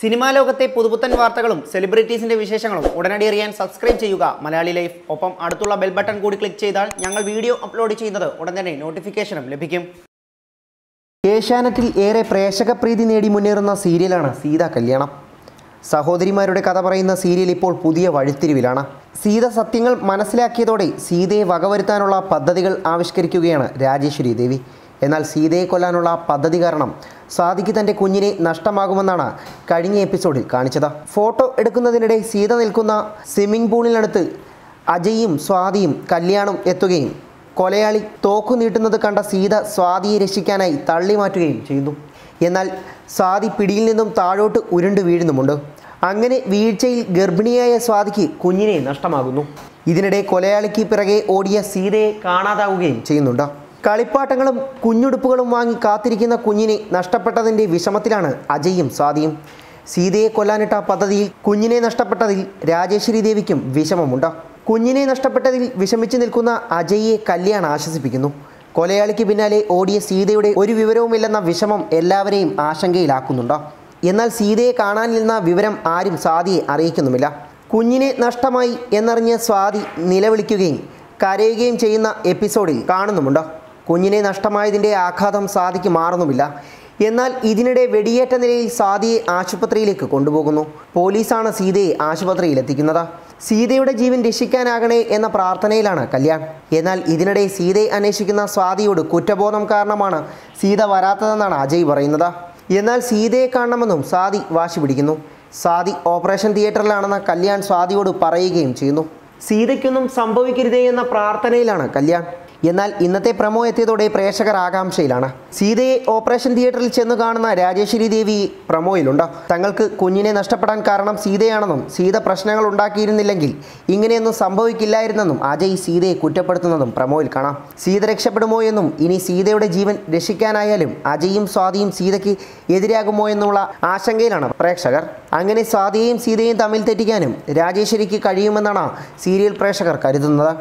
Cinema ലോകത്തെ പുതുപുത്തൻ വാർത്തകളും സെലിബ്രിറ്റീസിന്റെ വിശേഷങ്ങളും ഉടനടി അറിയാൻ സബ്സ്ക്രൈബ് ചെയ്യുക. മലയാളി ലൈഫ്. ഒപ്പം അടുത്തുള്ള ബെൽ ബട്ടൺ കൂടി ക്ലിക്ക് ചെയ്താൽ ഞങ്ങൾ വീഡിയോ അപ്ലോഡ് ചെയ്യുന്നത് ഉടൻ തന്നെ നോട്ടിഫിക്കേഷനും ലഭിക്കും. ഏഷ്യാനെറ്റിൽ ഏറെ പ്രേക്ഷക പ്രീതി നേടി മുന്നേറുന്ന സീരിയലാണ് സീത കല്യാണം. സഹോദരിമാരുടെ കഥ പറയുന്ന സീരിയൽ ഇപ്പോൾ പുതിയ വഴിത്തിരിവിലാണ്. സീത സത്യങ്ങൾ മനസ്സിലാക്കിയതോടെ സീതയെ വകവരുത്താനുള്ള പദ്ധതികൾ ആവിഷ്കരിക്കുകയാണ് രാജേശ്വരി ദേവി. എന്നാൽ സീതയെ കൊല്ലാനുള്ള പദ്ധതി കാരണം സാദിക്ക് തന്റെ കുഞ്ഞിനെ നഷ്ടമാകുമെന്നാണ് കഴിഞ്ഞ എപ്പിസോഡിൽ കാണിച്ചത്. ഫോട്ടോ എടുക്കുന്നതിനിടെ സീത നിൽക്കുന്ന സ്വിമ്മിംഗ് പൂളിനടുത്ത് അജയും സ്വാതിയും കല്യാണം എത്തുകയും കൊലയാളി തോക്കു നീട്ടുന്നത് കണ്ട സീത സ്വാതിയെ രക്ഷിക്കാനായി തള്ളി മാറ്റുകയും ചെയ്യുന്നു. എന്നാൽ സ്വാതി പിടിയിൽ നിന്നും താഴോട്ട് ഉരുണ്ട് വീഴുന്നുമുണ്ട്. അങ്ങനെ വീഴ്ചയിൽ ഗർഭിണിയായ സ്വാതിക്ക് കുഞ്ഞിനെ നഷ്ടമാകുന്നു. ഇതിനിടെ കൊലയാളിക്ക് പിറകെ ഓടിയ സീതയെ കാണാതാവുകയും ചെയ്യുന്നുണ്ട്. കളിപ്പാട്ടങ്ങളും കുഞ്ഞുടുപ്പുകളും വാങ്ങി കാത്തിരിക്കുന്ന കുഞ്ഞിനെ നഷ്ടപ്പെട്ടതിന്റെ വിഷമത്തിലാണ് അജയും സ്വാതിയും. സീതയെ കൊല്ലാനിട്ട പദ്ധതിയിൽ കുഞ്ഞിനെ നഷ്ടപ്പെട്ടതിൽ രാജേശ്വരി ദേവിക്കും വിഷമമുണ്ട്. കുഞ്ഞിനെ നഷ്ടപ്പെട്ടതിൽ വിഷമിച്ചു നിൽക്കുന്ന അജയ്യെ കല്യാൺ ആശ്വസിപ്പിക്കുന്നു. കൊലയാളിക്ക് പിന്നാലെ ഓടിയ സീതയുടെ ഒരു വിവരവുമില്ലെന്ന വിഷമം എല്ലാവരെയും ആശങ്കയിലാക്കുന്നുണ്ടോ. എന്നാൽ സീതയെ കാണാനില്ലെന്ന വിവരം ആരും സ്വാതിയെ അറിയിക്കുന്നുമില്ല. കുഞ്ഞിനെ നഷ്ടമായി എന്നറിഞ്ഞ സ്വാതി നിലവിളിക്കുകയും കരയുകയും ചെയ്യുന്ന എപ്പിസോഡിൽ കാണുന്നുമുണ്ട്. കുഞ്ഞിനെ നഷ്ടമായതിന്റെ ആഘാതം സാധിക്ക് മാറുന്നുമില്ല. എന്നാൽ ഇതിനിടെ വെടിയേറ്റ നിലയിൽ സാദിയെ ആശുപത്രിയിലേക്ക് കൊണ്ടുപോകുന്നു. പോലീസാണ് സീതയെ ആശുപത്രിയിൽ എത്തിക്കുന്നത് സീതയുടെ ജീവൻ രക്ഷിക്കാനാകണേ എന്ന പ്രാർത്ഥനയിലാണ് കല്യാൺ. എന്നാൽ ഇതിനിടെ സീതയെ അന്വേഷിക്കുന്ന സ്വാതിയോട് കുറ്റബോധം കാരണമാണ് സീത വരാത്തതെന്നാണ് അജയ് പറയുന്നത്. എന്നാൽ സീതയെ കാണണമെന്നും സാദി വാശി പിടിക്കുന്നു. സാദി ഓപ്പറേഷൻ തിയേറ്ററിലാണെന്ന് കല്യാൺ സ്വാതിയോട് പറയുകയും ചെയ്യുന്നു. സീതയ്ക്കൊന്നും സംഭവിക്കരുതേ എന്ന പ്രാർത്ഥനയിലാണ് കല്യാൺ. എന്നാൽ ഇന്നത്തെ പ്രമോ എത്തിയതോടെ പ്രേക്ഷകർ ആകാംക്ഷയിലാണ്. സീതയെ ഓപ്പറേഷൻ തിയേറ്ററിൽ ചെന്ന് കാണുന്ന രാജേശ്വരി ദേവി പ്രമോയിലുണ്ട്. തങ്ങൾക്ക് കുഞ്ഞിനെ നഷ്ടപ്പെടാൻ കാരണം സീതയാണെന്നും സീത പ്രശ്നങ്ങൾ ഉണ്ടാക്കിയിരുന്നില്ലെങ്കിൽ ഇങ്ങനെയൊന്നും സംഭവിക്കില്ലായിരുന്നെന്നും അജയ് സീതയെ കുറ്റപ്പെടുത്തുന്നതും പ്രമോയിൽ കാണാം. സീത രക്ഷപ്പെടുമോ എന്നും ഇനി സീതയുടെ ജീവൻ രക്ഷിക്കാനായാലും അജയും സ്വാതിയും സീതയ്ക്ക് എതിരാകുമോ എന്നുള്ള ആശങ്കയിലാണ് പ്രേക്ഷകർ. അങ്ങനെ സ്വാതിയെയും സീതയും തമ്മിൽ തെറ്റിക്കാനും രാജേശ്വരിക്ക് കഴിയുമെന്നാണ് സീരിയൽ പ്രേക്ഷകർ കരുതുന്നത്.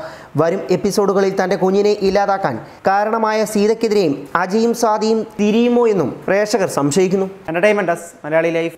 വരും എപ്പിസോഡുകളിൽ തന്റെ കുഞ്ഞിനെ ഇല്ലാതാക്കാൻ കാരണമായ സീതയ്ക്കെതിരെയും അജയും സ്വാതിയും തിരിയുമോ എന്നും പ്രേക്ഷകർ സംശയിക്കുന്നു. Entertainment Malayali life.